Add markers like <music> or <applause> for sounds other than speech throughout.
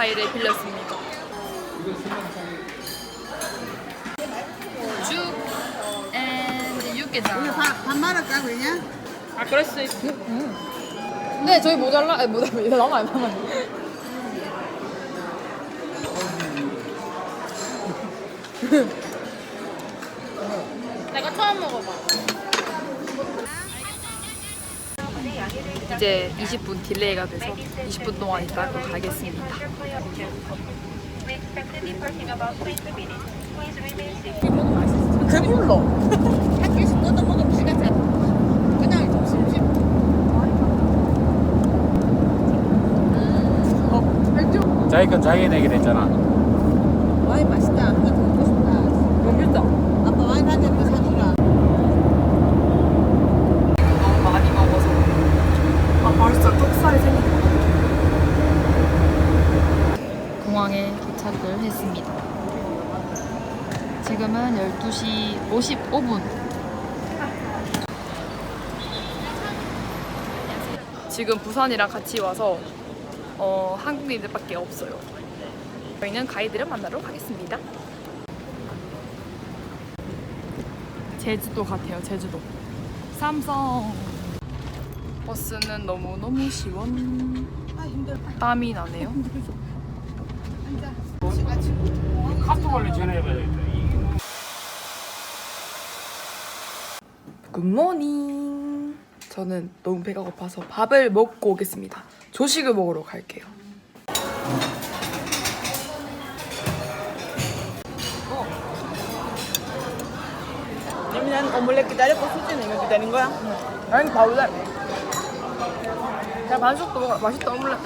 와이파이를 빌렸습니다. 죽 and 육개장. 밥, 밥 말을까 그냥? 아 그럴 수 있어. 근데 저희 모자라 아니 모자라 이거 남아요 남아요. <laughs> 내가 처음 먹어봐. 이제 20분 딜레이가 돼서 20분 동안 있다가 가겠습니다. 배불러. 뜯어 먹으면 시간 차. 그냥 좀 심심. 자기 건 자기 내기로 했잖아. 와인 맛있다. 한잔더 먹고 싶다. 맛있다. 아빠 와인 한 잔 더 사주라. 너무 많이 먹어서 아 벌써 턱살이 생긴다 공항에 도착을 했습니다 지금은 12시 55분. 지금 부산이랑 같이 와서 어, 한국인들밖에 없어요. 저희는 가이드를 만나러 가겠습니다. 제주도 같아요 제주도. 삼성. 버스는 너무너무 시원. 땀이 나네요. 카톡 원래 전화해봐야겠 굿모닝 저는 너무 배가 고파서 밥을 먹고 오겠습니다. 조식을 먹으러 갈게요. 예민한 오믈렛 기다렸고 수지는 이거 기다린 거야? 아니 바울래 그냥 반숙도 먹어라 맛있다 오믈렛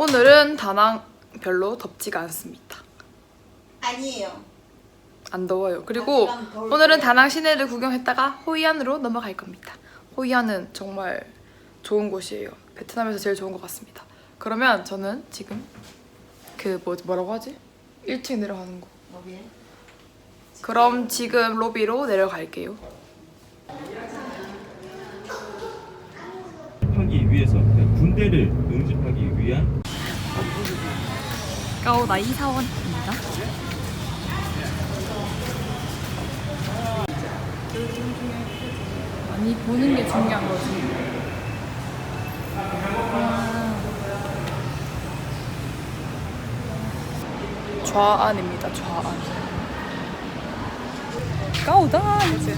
오늘은 다낭 별로 덥지가 않습니다. 아니에요. 안 더워요. 그리고 더울 오늘은 거예요. 다낭 시내를 구경했다가 호이안으로 넘어갈 겁니다. 호이안은 정말 좋은 곳이에요. 베트남에서 제일 좋은 것 같습니다. 그러면 저는 지금 그 뭐, 뭐라고 하지? 1층 내려가는 거. 그럼 지금 로비로 내려갈게요. 하기 위해서 그러니까 군대를 응집하기 위한 가오나이 사원입니다. 아니 보는 게 중요한 거지. 와. 좌안입니다. 좌안. 가오다 이제.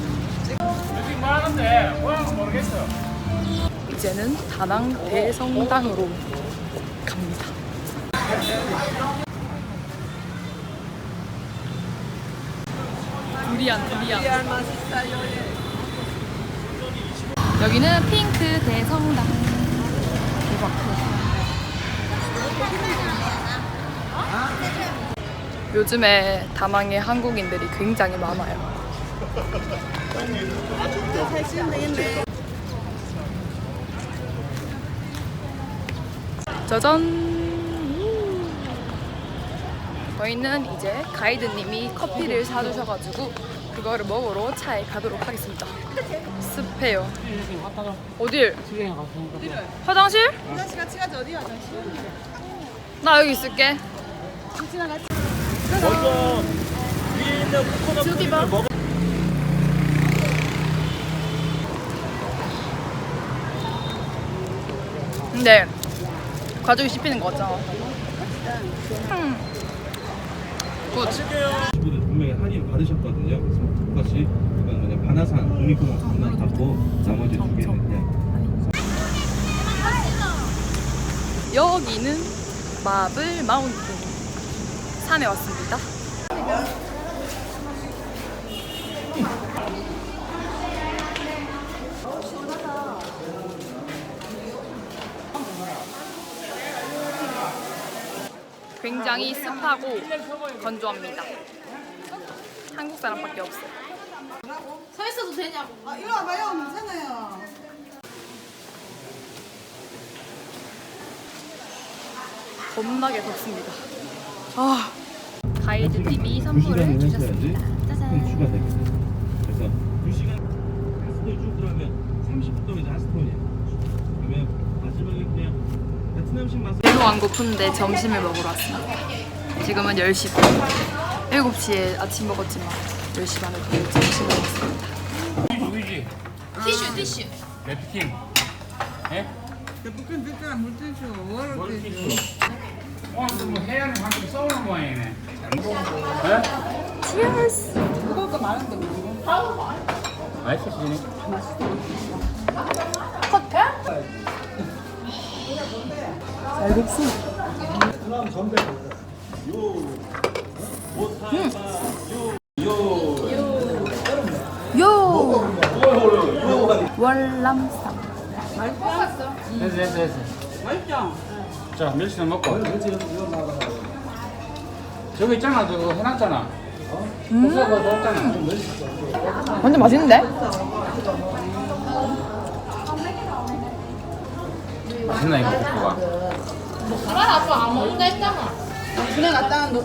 뭐 모르겠어. 이제는 다낭 대성당으로 갑니다. 두리안, 두리안. 여기는 핑크 대성당. 대박. 요즘에 다낭에 한국인들이 굉장히 많아요. 짜잔! 저희는 이제 가이드님이 커피를 사주셔가지고 그거를 먹으러 차에 가도록 하겠습니다. 습해요. 어딜? 화장실? 화장실 같이 가자 어디 화장실? 나 여기 있을게. 먼저 위에 있는 코코넛 저기 봐. 먹어 근데 가족이 씹히는 거 같잖아. 음. 굿. 분명히 할인 받으셨거든요. 그래서 똑같이 이건 뭐냐 바나산 국립공원 하나 받고 나머지 두 개는 그냥 여기는 마블 마운틴 산에 왔습니다. 굉장히 습하고 건조합니다. 한국 사람밖에 없어요. 아 이리 와봐요 괜찮아요. 겁나게 덥습니다. 아 가이드님이 두 선물을 주셨습니다. 짜잔. 그래서 2시간 하스톤 쭉 들어가면 30분 이제 하스톤이야. 그러면 마지막에 그냥 베트남식 맛을 배도 안 고픈데 점심을 먹으러 왔습니다. 지금은 10시 반. 7시에 아침 먹었지만 10시 반에 또 점심 먹었습니다. 누구지? 티슈 티슈. 랩킨. 예? 대포킨 티슈 물티슈 워터 뭘 티슈. 티슈? 오늘 뭐 해양 방금 써오는 모양이네. 예? Cheers! 먹을 거 많은데 뭐. 맛있으시네. 쌀국수. 요! 월남쌈. 됐어 됐어 됐어. 맛있죠? 자 멸치는 먹고. 저기 있잖아 저거 해놨잖아. 좋았잖아. 완전 맛있는데? 맛있나 이거 고소가. 아 아빠 안 먹는다 했잖아. 그냥 갖다 놓.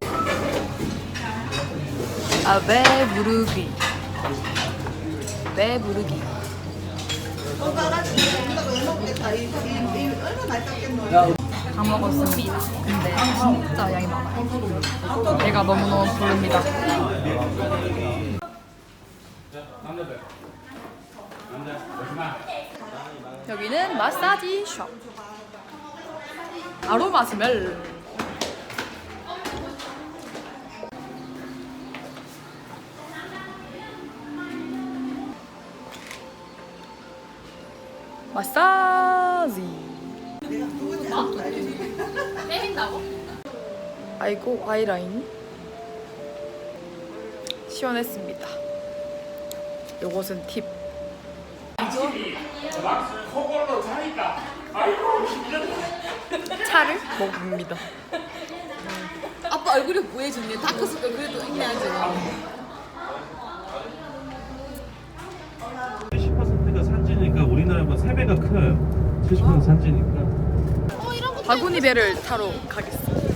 아, 배부르기. 배부르기. 다 먹었습니다. 근데 진짜 양이 많아요. 배가 너무너무 부릅니다. 여기는 마사지 숍. 아로마 스멜. 마사지. 때린다고? 아이고 아이라인 시원했습니다. 요것은 팁. 코골로 자니까. 차를 먹습니다. 아빠 얼굴이 보여지네. 다크서클 그래도 있네 아직. 70%가 산지니까 우리나라보다 3배가 커요. 70% 산지니까. 바구니 배를 타러 가겠습니다.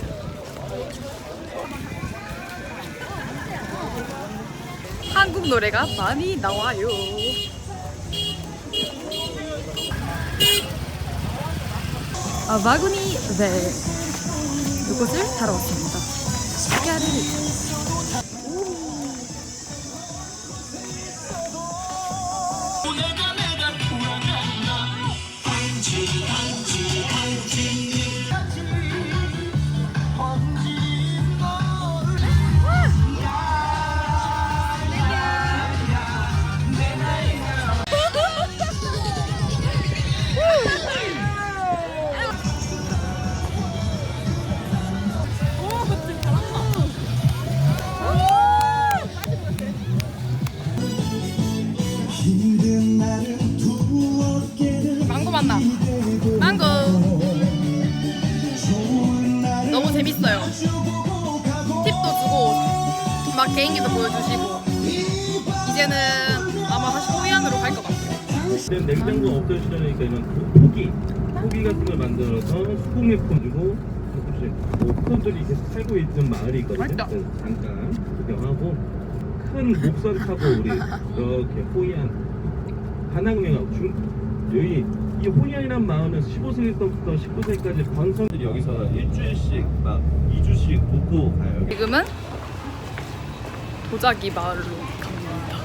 한국 노래가 많이 나와요. 아, 바구니 배. 이곳을 타러 왔습니다. 야를. 냉장고 없던 시절이니까 이런 고- 고기, 고기 같은 걸 만들어서 수공예 뭐 콘들이 계속 살고 있는 마을이 있거든요. 그래서 잠깐 구경하고 큰 목선 타고 우리 이렇게 호이안 한양명하고 중 여기 이 호이안이란 마을은 15세기 때부터 19세기까지 번성들이 여기서 일주일씩 막 2주씩 묵고 가요. 지금은 도자기 마을로 갑니다.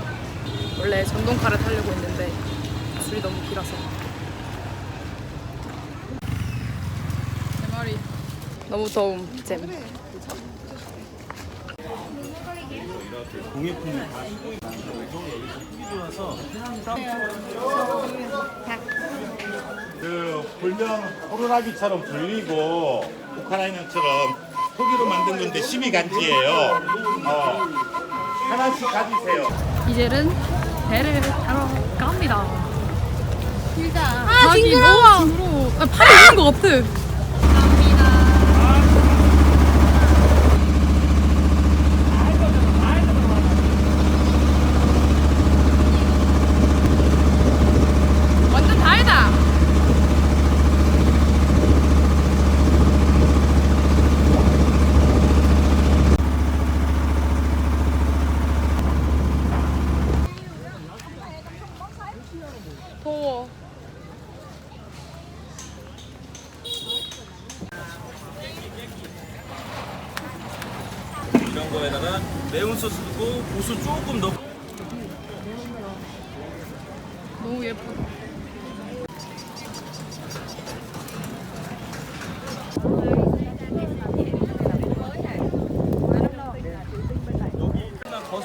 원래 전동카를 타려고 했는데 줄이 너무 길어서 제 머리 너무 더움 잼. 공예품이 다 쓰고 있는 여기서 힘이 좋아서 그 불명 호루라기처럼 불리고 우크라이나처럼 토기로 만든 건데 12간지예요. 어, 하나씩 가지세요. 이제는 배를 타러 갑니다. 아 징그러워. 징그러워. 아, 팔이 있는 것 같아. 완전 달다. 있고 보수 조금 더 너무 예쁘다.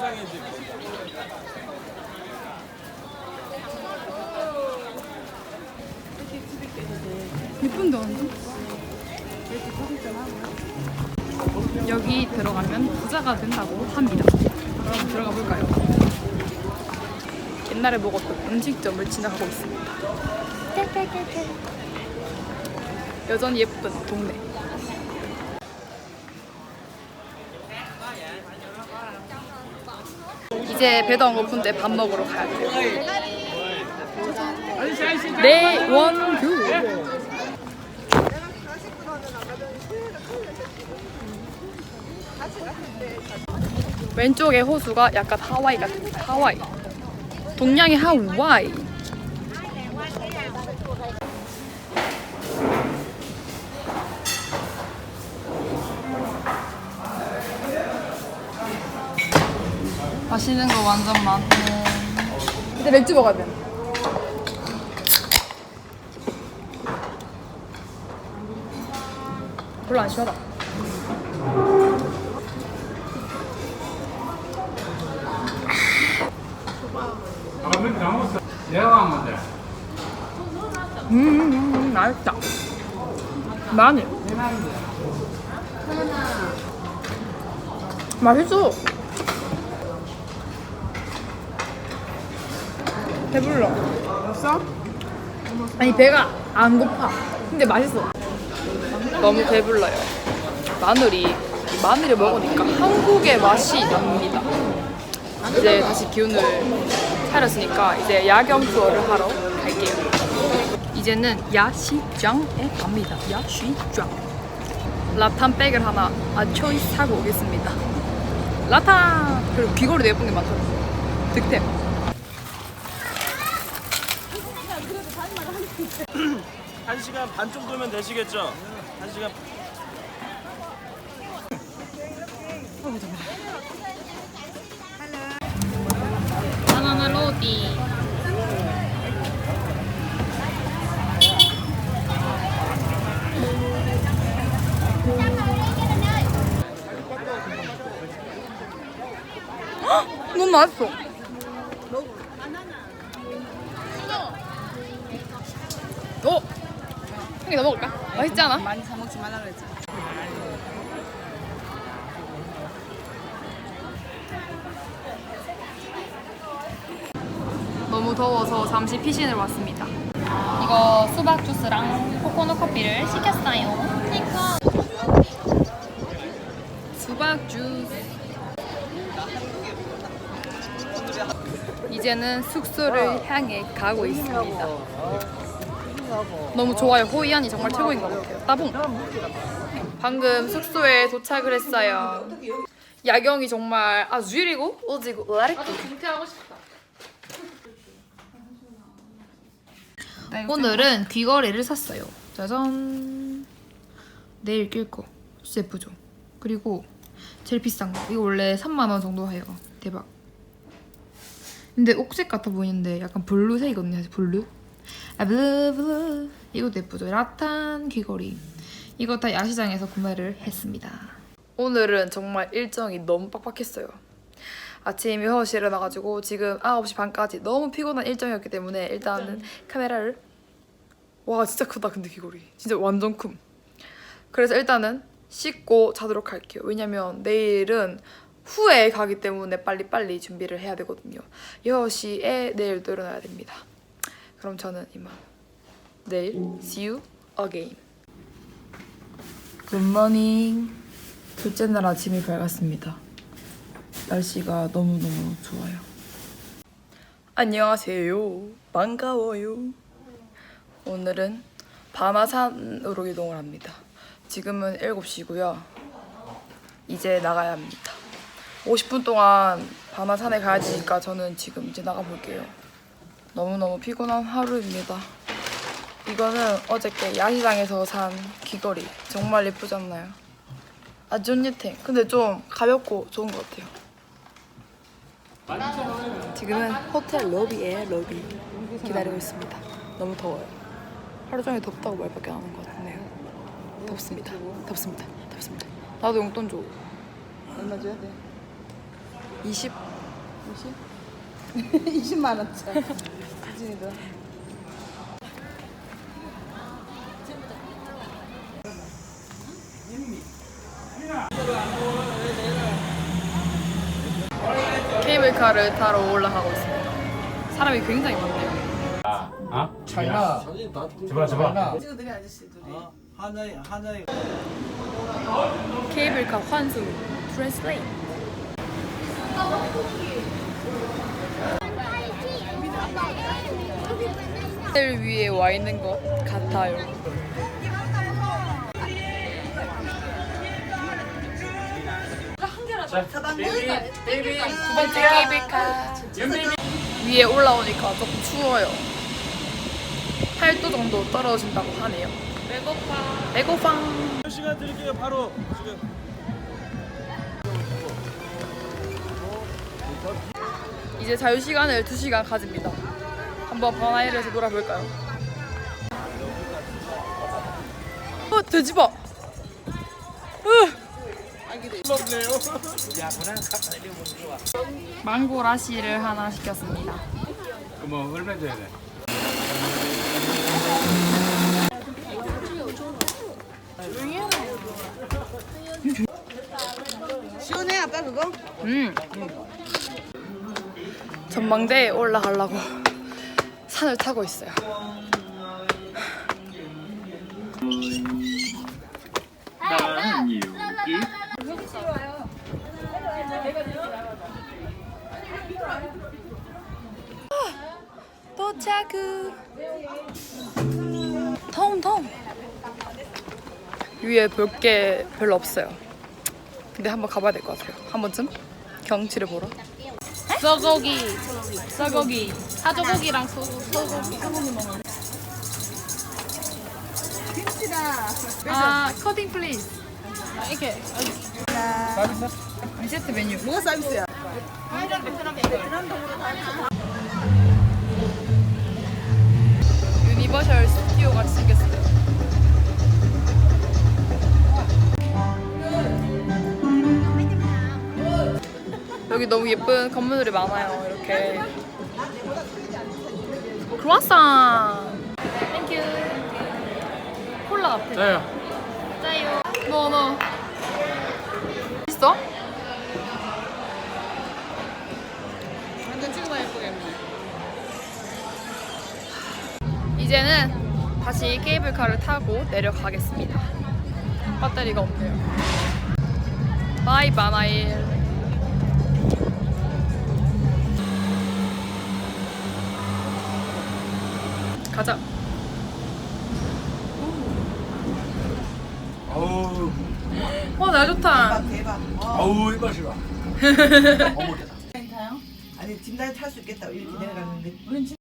거상해지고 예쁜데 완전? 여기 들어가면 부자가 된다고 합니다. 그럼 들어가 볼까요? 옛날에 먹었던 음식점을 지나가고 있습니다. <laughs> 여전히 예쁜 동네. 이제 배도 안 고픈데 밥 먹으러 가야 돼요. 네, 원규. 왼쪽에 호수가 약간 하와이 같은 하와이. 동양의 하와이. 맛있는 거 완전 많네. 이제 맥주 먹어야 돼. 별로 안 시원하다. 음, 맛있다. 마늘. 맛있어. 배불러. 맛있어? 아니 배가 안 고파. 근데 맛있어. 너무 배불러요. 마늘이 마늘을 먹으니까 한국의 맛이 납니다. 이제 다시 기운을 차렸으니까 이제 야경 투어를 하러 갈게요. 이제는 야시장에 갑니다. 야시장. 라탄 백을 하나 아 초이스 사고 오겠습니다. 라탄! 그리고 귀걸이도 예쁜 게 많더라고요. 득템. 시간 반 정도면 되시겠죠? 한 시간 바나나 로디. 헉! 너무 맛있어. 오! 형이 너 먹을까? 맛있지 않아? 많이 사 먹지 말라 그랬지. 너무 더워서 잠시 피신을 왔습니다. 이거 수박 주스랑 코코넛 커피를 시켰어요. 수박 주스. 이제는 숙소를 향해 가고 있습니다. 너무 좋아요. 호이안이 정말 최고인 것 같아요. 따봉. 방금 숙소에 도착을 했어요. 야경이 정말 아주 유리고 오지고 라리고. 오늘은 귀걸이를 샀어요. 짜잔. 내일 낄 거. 진짜 예쁘죠? 그리고 제일 비싼 거. 이거 원래 3만 원 정도 해요. 대박. 근데 옥색 같아 보이는데 약간 블루색이거든요. 블루. 아 블루 블루. 이것도 예쁘죠? 라탄 귀걸이. 이거 다 야시장에서 구매를 했습니다. 오늘은 정말 일정이 너무 빡빡했어요. 아침 6시에 일어나가지고 지금 9시 반까지 너무 피곤한 일정이었기 때문에 일단은 카메라를 와 진짜 크다 근데 귀걸이 진짜 완전 큼 그래서 일단은 씻고 자도록 할게요 왜냐면 내일은 후에 가기 때문에 빨리빨리 준비를 해야 되거든요 6시에 내일 또 일어나야 됩니다 그럼 저는 이만 내일 see you again 굿모닝 둘째 날 아침이 밝았습니다 날씨가 너무너무 좋아요. 안녕하세요. 반가워요. 오늘은 바마산으로 이동을 합니다. 지금은 7시고요. 이제 나가야 합니다. 50분 동안 바마산에 가야 되니까 저는 지금 이제 나가볼게요. 너무너무 피곤한 하루입니다. 이거는 어저께 야시장에서 산 귀걸이. 정말 예쁘지 않나요? 아존예탱. 근데 좀 가볍고 좋은 것 같아요. 지금은 호텔 로비에 로비 기다리고 있습니다. 너무 더워요. 하루 종일 덥다고 말밖에 안 하는 것 같네요. 덥습니다. 덥습니다. 덥습니다. 나도 용돈 줘. 얼마 줘야 돼? 20. 20만 <laughs> 원짜리. 유진이도. 케이블카를 타러 올라가고 있습니다. 사람이 굉장히 많네요. 아? 차이나. 줘봐 줘봐. 친구들이 아저씨들이. 하나의 하나의 케이블카 환수 트랜스레이 트. 호텔 위에 와 있는 것 같아요. 두 번째 케이블카 위에 올라오니까 조금 추워요. 8도 정도 떨어진다고 하네요. 배고파. 배고파. 시간 드릴게요. 바로 지금 이제 자유 시간을 2시간 가집니다. 한번 바나이에서 놀아볼까요? 어, 돼지봐. 으. 망고 라시를 하나 시켰습니다. 그뭐 얼마 줘야 돼? 시원해 아빠 그거? 음. 전망대에 올라가려고 산을 타고 있어요. 도착. 텅텅. 위에 볼 게 별로 없어요. 근데 한번 가봐야 될 것 같아요. 한 번쯤 경치를 보러. 쇠고기, 쇠고기, 사조고기랑 소, 소고기. 아 커팅 플리즈. 이렇게 세트 메뉴. 뭐가 서비스야? 유니버셜 스튜디오 같이 생겼어요. 여기 너무 예쁜 건물들이 많아요. 이렇게. 크로아상. 땡큐. 콜라 같아. 자요. 짜요. 너 너. 있어? 완전 찍어야 예쁘겠네. 이제는 다시 케이블카를 타고 내려가겠습니다. 배터리가 없네요. 바이 바나일. 가자. 어우 와, 날 좋다. 대박. 어우 이거 싫어. 아니 뒷날 탈수 있겠다 이렇게 내려갔는데.